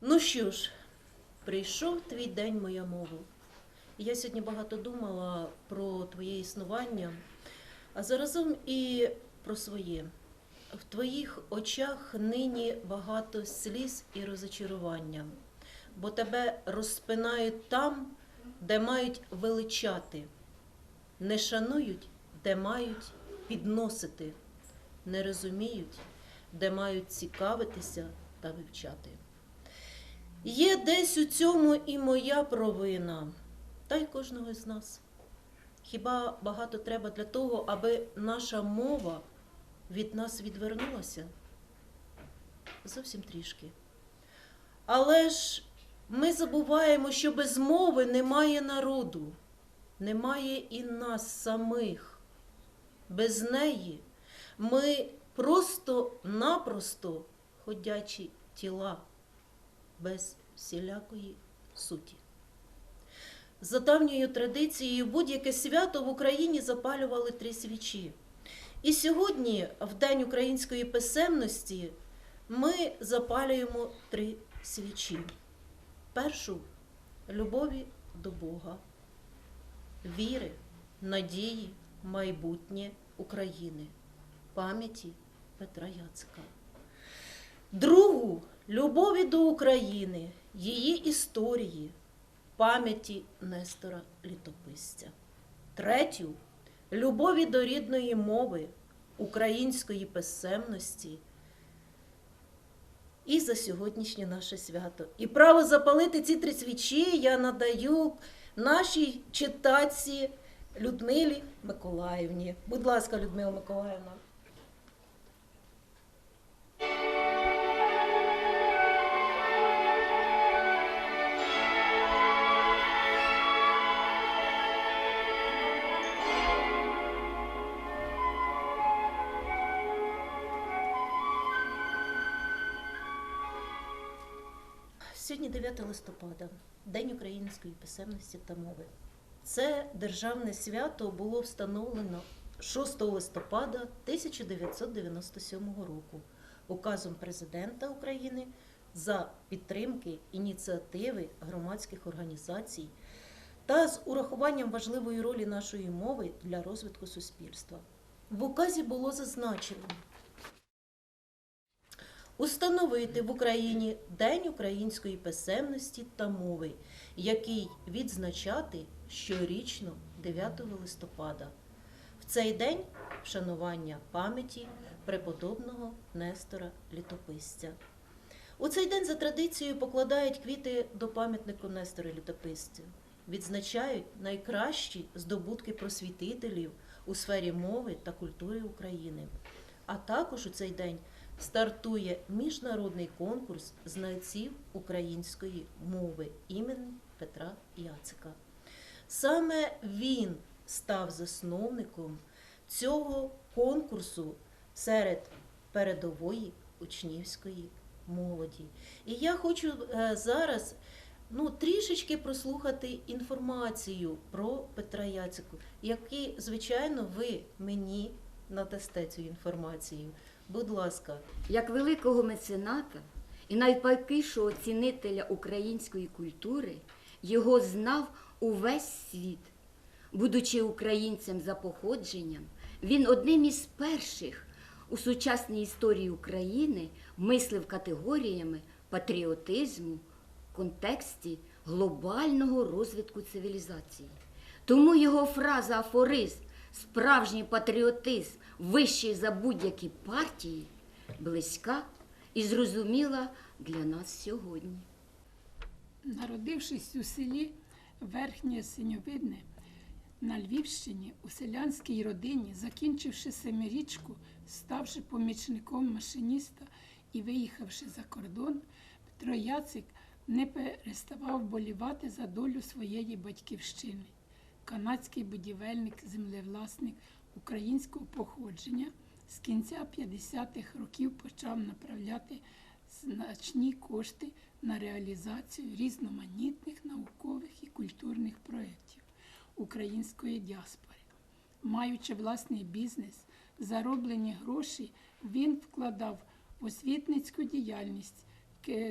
Ну що ж, прийшов твій день, моя мова. Я сьогодні багато думала про твоє існування, а заразом і про своє. В твоїх очах нині багато сліз і розочарування, бо тебе розпинають там, де мають величати, не шанують, де мають підносити, не розуміють, де мають цікавитися та вивчати. Є десь у цьому і моя провина, та й кожного з нас. Хіба багато треба для того, аби наша мова від нас відвернулася? Зовсім трішки. Але ж ми забуваємо, що без мови немає народу, немає і нас самих. Без неї ми просто-напросто ходячі тіла без всілякої суті. За давньою традицією будь-яке свято в Україні запалювали три свічі. І сьогодні, в День української писемності, ми запалюємо три свічі. Першу любові до Бога, віри, надії, майбутнє України, пам'яті Петра Яцика. Другу любові до України, її історії, пам'яті Нестора Літописця. Третю любові до рідної мови, української писемності. І за сьогоднішнє наше свято. І право запалити ці три свічі я надаю нашій читаці Людмилі Миколаївні. Будь ласка, Людмила Миколаївна. Сьогодні 9 листопада, День української писемності та мови. Це державне свято було встановлено 6 листопада 1997 року указом президента України за підтримки ініціативи громадських організацій та з урахуванням важливої ролі нашої мови для розвитку суспільства. В указі було зазначено, Установити в Україні День української писемності та мови, який відзначати щорічно 9 листопада. В цей день вшанування пам'яті преподобного Нестора Літописця. У цей день за традицією покладають квіти до пам'ятнику Нестора Літописцю, відзначають найкращі здобутки просвітителів у сфері мови та культури України. А також у цей день стартує міжнародний конкурс знавців української мови імені Петра Яцика. Саме він став засновником цього конкурсу серед передової учнівської молоді. І я хочу е, зараз ну, трішечки прослухати інформацію про Петра Яцику, які, звичайно, ви мені надасте цю інформацію. Будь ласка. як великого мецената і найпайкішого цінителя української культури, його знав увесь світ. Будучи українцем за походженням, він одним із перших у сучасній історії України мислив категоріями патріотизму в контексті глобального розвитку цивілізації. Тому його фраза афоризм справжній патріотизм вищий за будь-які партії близька і зрозуміла для нас сьогодні. Народившись у селі Верхнє Синьовидне на Львівщині у селянській родині, закінчивши семирічку, ставши помічником машиніста і виїхавши за кордон, Петро Яцик не переставав болівати за долю своєї батьківщини. Канадський будівельник, землевласник українського походження з кінця 50-х років почав направляти значні кошти на реалізацію різноманітних наукових і культурних проєктів української діаспори. Маючи власний бізнес, зароблені гроші він вкладав в освітницьку діяльність,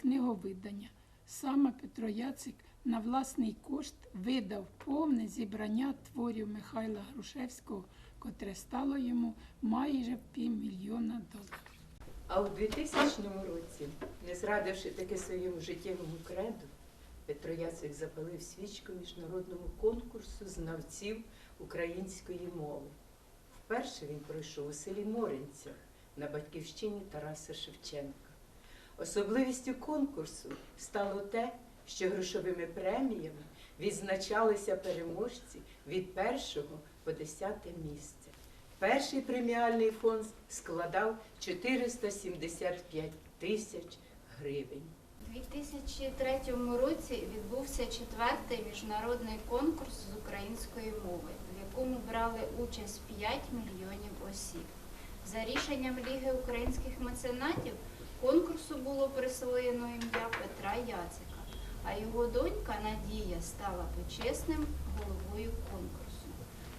книговидання. Саме Петро Яцик на власний кошт видав повне зібрання творів Михайла Грушевського, котре стало йому майже півмільйона доларів. А у 2000 році, не зрадивши таки своєму життєвому креду, Петро Яцик запалив свічку міжнародному конкурсу знавців української мови. Вперше він пройшов у селі Моринця на батьківщині Тараса Шевченка. Особливістю конкурсу стало те, що грошовими преміями відзначалися переможці від першого по десяте місце. Перший преміальний фонд складав 475 тисяч гривень. У 2003 році відбувся четвертий міжнародний конкурс з української мови, в якому брали участь 5 мільйонів осіб. За рішенням Ліги українських меценатів конкурсу було присвоєно ім'я Петра Яцика, а його донька Надія стала почесним головою конкурсу.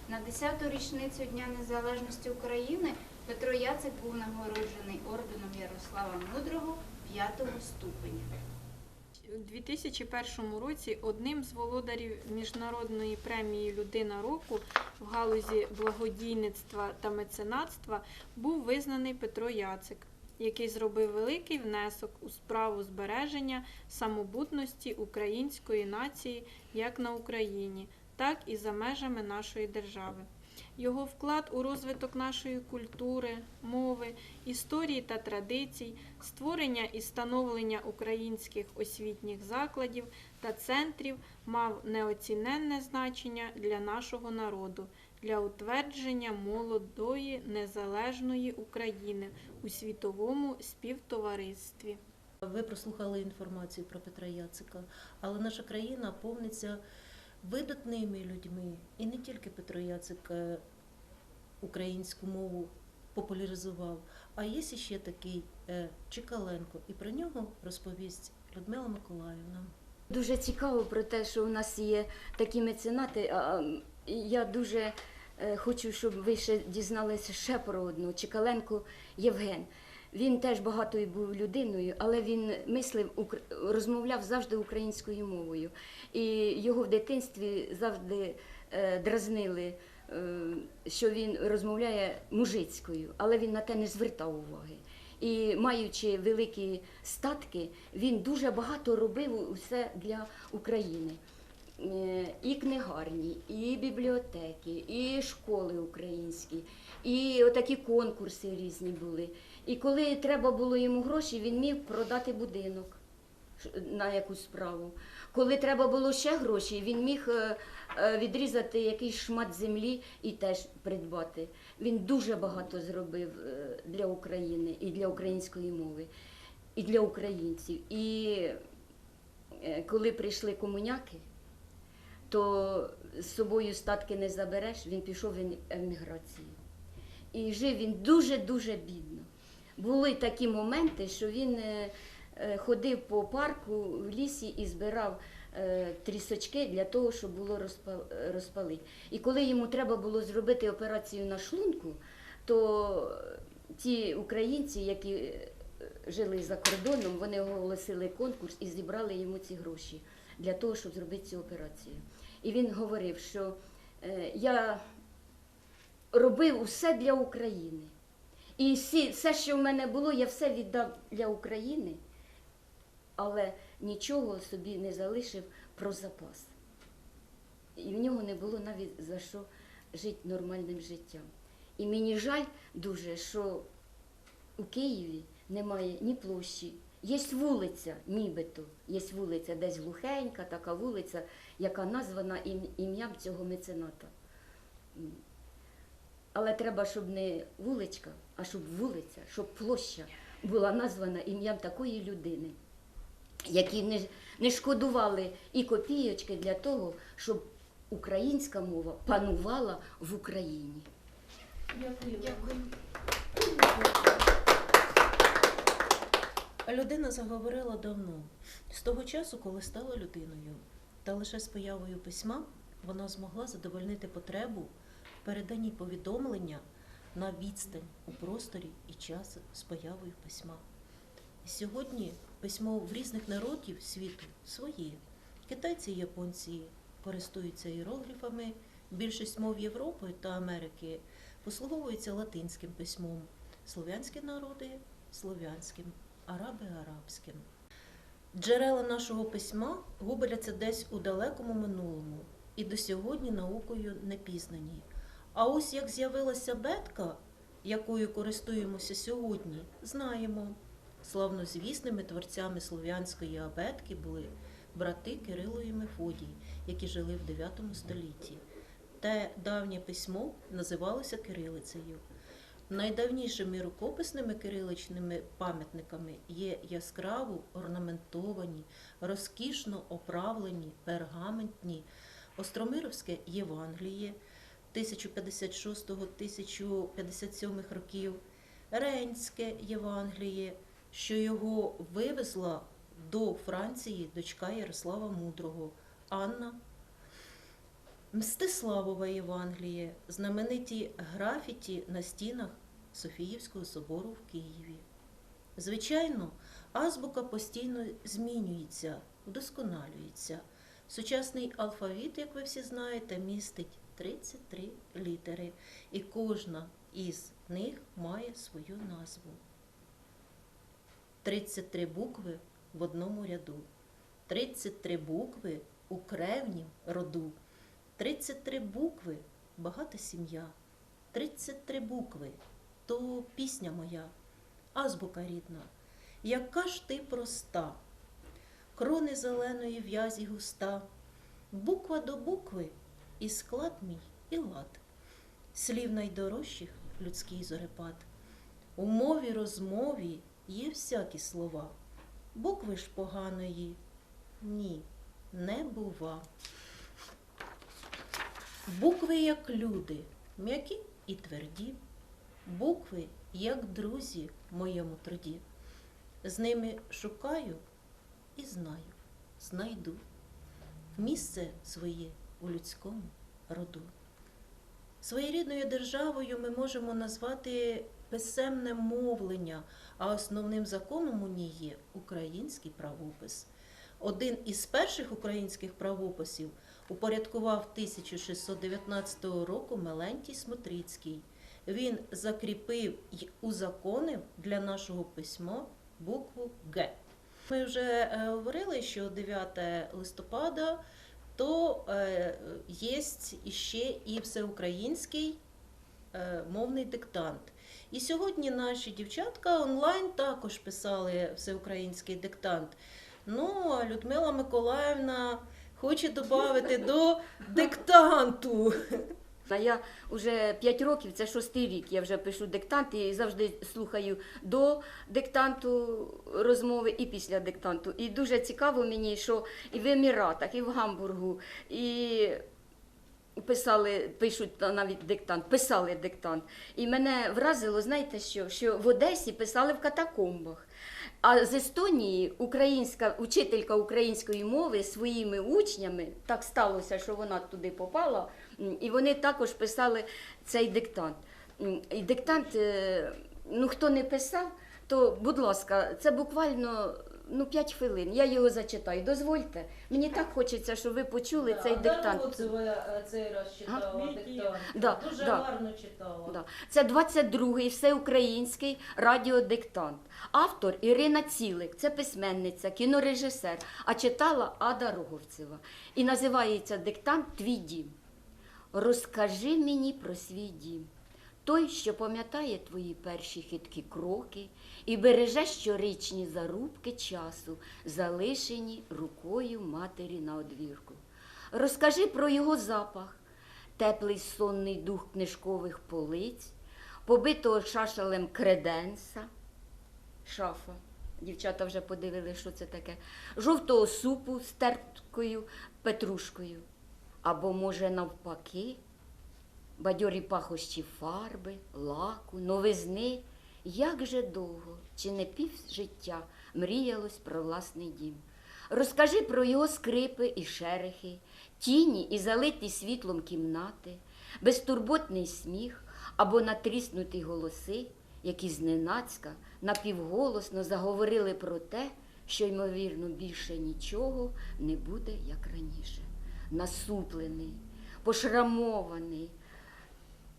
На 10-ту річницю Дня Незалежності України Петро Яцик був нагороджений орденом Ярослава Мудрого 5-го ступеня. У 2001 році одним з володарів міжнародної премії Людина року в галузі благодійництва та меценатства був визнаний Петро Яцик, який зробив великий внесок у справу збереження самобутності української нації як на Україні, так і за межами нашої держави. Його вклад у розвиток нашої культури, мови, історії та традицій, створення і становлення українських освітніх закладів та центрів мав неоціненне значення для нашого народу, для утвердження молодої незалежної України у світовому співтоваристві. Ви прослухали інформацію про Петра Яцика, але наша країна повниться видатними людьми. І не тільки Петро Яцик е, українську мову популяризував, а є ще такий е, Чикаленко, і про нього розповість Людмила Миколаївна. Дуже цікаво про те, що у нас є такі меценати. Я дуже е, хочу, щоб ви ще дізналися ще про одну Чекаленко Євген. Він теж багатою був людиною, але він мислив, розмовляв завжди українською мовою. І його в дитинстві завжди е, дразнили, е, що він розмовляє мужицькою, але він на те не звертав уваги. І маючи великі статки, він дуже багато робив усе для України. Е, І книгарні, і бібліотеки, і школи українські, і отакі конкурси різні були. І коли треба було йому гроші, він міг продати будинок на якусь справу. Коли треба було ще гроші, він міг е, е, відрізати якийсь шмат землі і теж придбати. Він дуже багато зробив для України і для української мови, і для українців. І коли прийшли комуняки, то з собою статки не забереш, він пішов в ем- еміграцію. І жив він дуже-дуже бідно. Були такі моменти, що він е, е, ходив по парку в лісі і збирав е, трісочки для того, щоб було розпалити. І коли йому треба було зробити операцію на шлунку, то ті українці, які жили за кордоном, вони оголосили конкурс і зібрали йому ці гроші для того, щоб зробити цю операцію. І він говорив, що е, я робив усе для України. І всі, все, що в мене було, я все віддав для України, але нічого собі не залишив про запас. І в нього не було навіть за що жити нормальним життям. І мені жаль дуже, що у Києві немає ні площі. Є вулиця, нібито, є вулиця, десь глухенька, така вулиця, яка названа ім'ям цього мецената. Але треба, щоб не вуличка, а щоб вулиця, щоб площа була названа ім'ям такої людини, які не, не шкодували і копійочки для того, щоб українська мова панувала в Україні. Дякую. Дякую. Людина заговорила давно, з того часу, коли стала людиною. Та лише з появою письма вона змогла задовольнити потребу в переданні повідомлення на відстань у просторі і часі з появою письма. Сьогодні письмо в різних народів світу своє. Китайці і японці користуються іерогліфами, більшість мов Європи та Америки послуговуються латинським письмом, слов'янські народи слов'янським, араби арабським. Джерела нашого письма губляться десь у далекому минулому і до сьогодні наукою не пізнані. А ось як з'явилася бетка, якою користуємося сьогодні, знаємо. Славнозвісними творцями слов'янської абетки були брати Кирило і Мефодій, які жили в 9 столітті. Те давнє письмо називалося кирилицею. Найдавнішими рукописними кириличними пам'ятниками є яскраво орнаментовані, розкішно оправлені, пергаментні. Остромировське Євангеліє 1056-1057 років, Ренське Євангеліє, що його вивезла до Франції дочка Ярослава Мудрого, Анна Мстиславове Євангеліє, знамениті графіті на стінах Софіївського собору в Києві. Звичайно, азбука постійно змінюється, вдосконалюється. Сучасний алфавіт, як ви всі знаєте, містить 33 літери, і кожна із них має свою назву. 33 букви в одному ряду, 33 букви у кревнім роду. 33 букви багата сім'я. 33 букви то пісня моя, азбука рідна, яка ж ти проста, крони зеленої в'язі густа, буква до букви і склад мій, і лад, слів найдорожчих людський зорепад. У мові розмові є всякі слова, букви ж поганої ні, не бува. Букви як люди, м'які і тверді, букви як друзі в моєму труді. З ними шукаю і знаю, знайду місце своє у людському роду. Своєрідною державою ми можемо назвати писемне мовлення, а основним законом у ній є український правопис. Один із перших українських правописів упорядкував 1619 року Мелентій Смотрицький. Він закріпив й узаконив для нашого письма букву Г. Ми вже е, говорили, що 9 листопада то е, є ще і всеукраїнський е, мовний диктант. І сьогодні наші дівчатка онлайн також писали всеукраїнський диктант. Ну, Людмила Миколаївна хоче додати до диктанту. А я вже 5 років, це шостий рік. Я вже пишу диктант і завжди слухаю до диктанту розмови і після диктанту. І дуже цікаво мені, що і в Еміратах, і в Гамбургу, і писали, пишуть навіть диктант, писали диктант. І мене вразило, знаєте що? Що в Одесі писали в катакомбах. А з Естонії українська учителька української мови своїми учнями так сталося, що вона туди попала, і вони також писали цей диктант. І диктант, е, ну хто не писав, то будь ласка, це буквально ну 5 хвилин. Я його зачитаю. Дозвольте. Мені так хочеться, щоб ви почули цей диктант. цей раз читала диктант. Да, Дуже да. гарно читала. Да. Це 22-й всеукраїнський радіодиктант. Автор Ірина Цілик, це письменниця, кінорежисер, а читала Ада Роговцева. І називається диктант Твій дім. Розкажи мені про свій дім. Той, що пам'ятає твої перші хиткі кроки і береже щорічні зарубки часу, залишені рукою матері на одвірку. Розкажи про його запах, теплий сонний дух книжкових полиць, побитого шашалем креденса, шафа. Дівчата вже подивили, що це таке, жовтого супу з терпкою петрушкою. Або, може, навпаки, бадьорі пахощі фарби, лаку, новизни. Як же довго, чи не пів життя мріялось про власний дім. Розкажи про його скрипи і шерехи, тіні і залиті світлом кімнати, безтурботний сміх або натріснуті голоси, які зненацька напівголосно заговорили про те, що, ймовірно, більше нічого не буде, як раніше. Насуплений, пошрамований,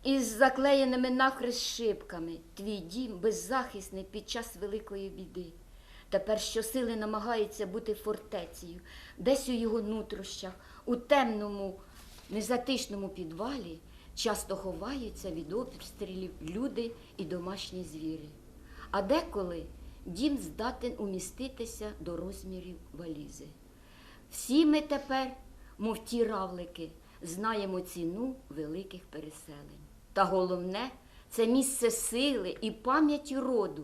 із заклеєними навхрест шибками, твій дім беззахисний під час великої біди. Тепер щосили намагається бути фортецею, десь у його нутрощах, у темному, незатишному підвалі часто ховаються від обстрілів люди і домашні звірі. А деколи дім здатен уміститися до розмірів валізи. Всі ми тепер, мов ті равлики, знаємо ціну великих переселень. Та головне це місце сили і пам'яті роду.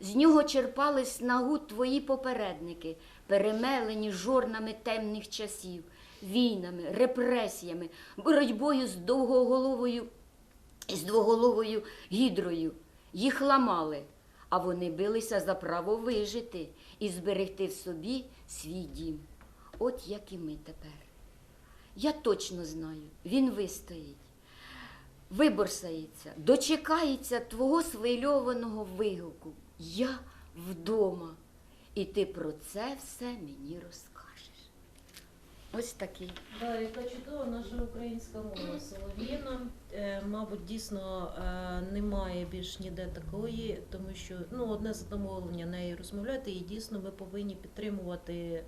З нього черпали снагу твої попередники, перемелені жорнами темних часів, війнами, репресіями, боротьбою з довгоголовою з двоголовою гідрою. Їх ламали, а вони билися за право вижити і зберегти в собі свій дім. От як і ми тепер. Я точно знаю, він вистоїть, виборсається, дочекається твого свильованого вигуку. Я вдома. І ти про це все мені розкажеш. Ось такий. Да, яка чудова наша українська мова солов'їна. Е, мабуть, дійсно е, немає більш ніде такої, тому що ну, одне задоволення нею розмовляти, і дійсно ми повинні підтримувати.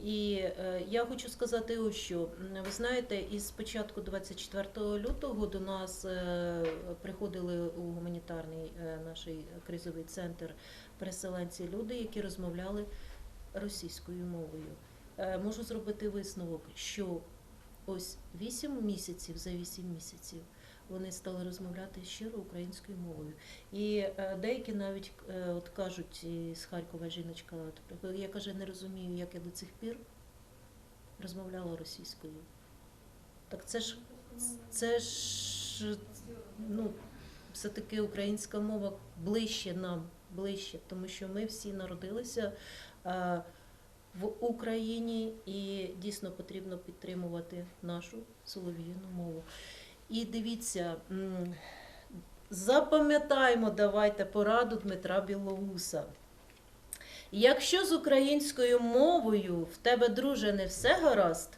І е, я хочу сказати, ось що ви знаєте, із початку 24 лютого до нас е, приходили у гуманітарний е, наш кризовий центр переселенці люди, які розмовляли російською мовою. Можу зробити висновок, що ось 8 місяців за 8 місяців вони стали розмовляти щиро українською мовою. І е, деякі навіть е, от кажуть з Харкова жіночка, я каже, не розумію, як я до цих пір розмовляла російською. Так це ж це ж ну, все-таки українська мова ближче нам, ближче, тому що ми всі народилися. е, в Україні і дійсно потрібно підтримувати нашу солов'їну мову. І дивіться, запам'ятаємо, давайте пораду Дмитра Білоуса. Якщо з українською мовою в тебе, друже, не все гаразд,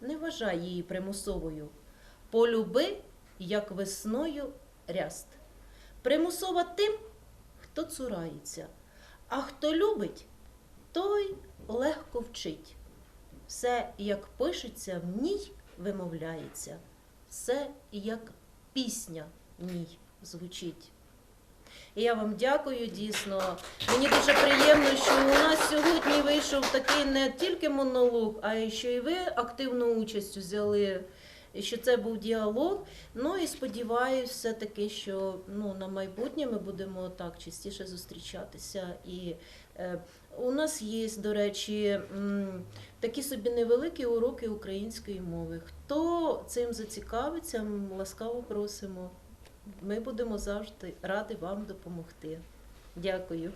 не вважай її примусовою. Полюби, як весною ряст. Примусова тим, хто цурається, а хто любить, той легко вчить. Все, як пишеться в ній, вимовляється, все, як пісня в ній звучить. І я вам дякую дійсно. Мені дуже приємно, що у нас сьогодні вийшов такий не тільки монолог, а й що і ви активну участь взяли. І що це був діалог. Ну і сподіваюся, все-таки, що ну, на майбутнє ми будемо так частіше зустрічатися. І е, у нас є, до речі, такі собі невеликі уроки української мови. Хто цим зацікавиться, ласкаво просимо. Ми будемо завжди раді вам допомогти. Дякую.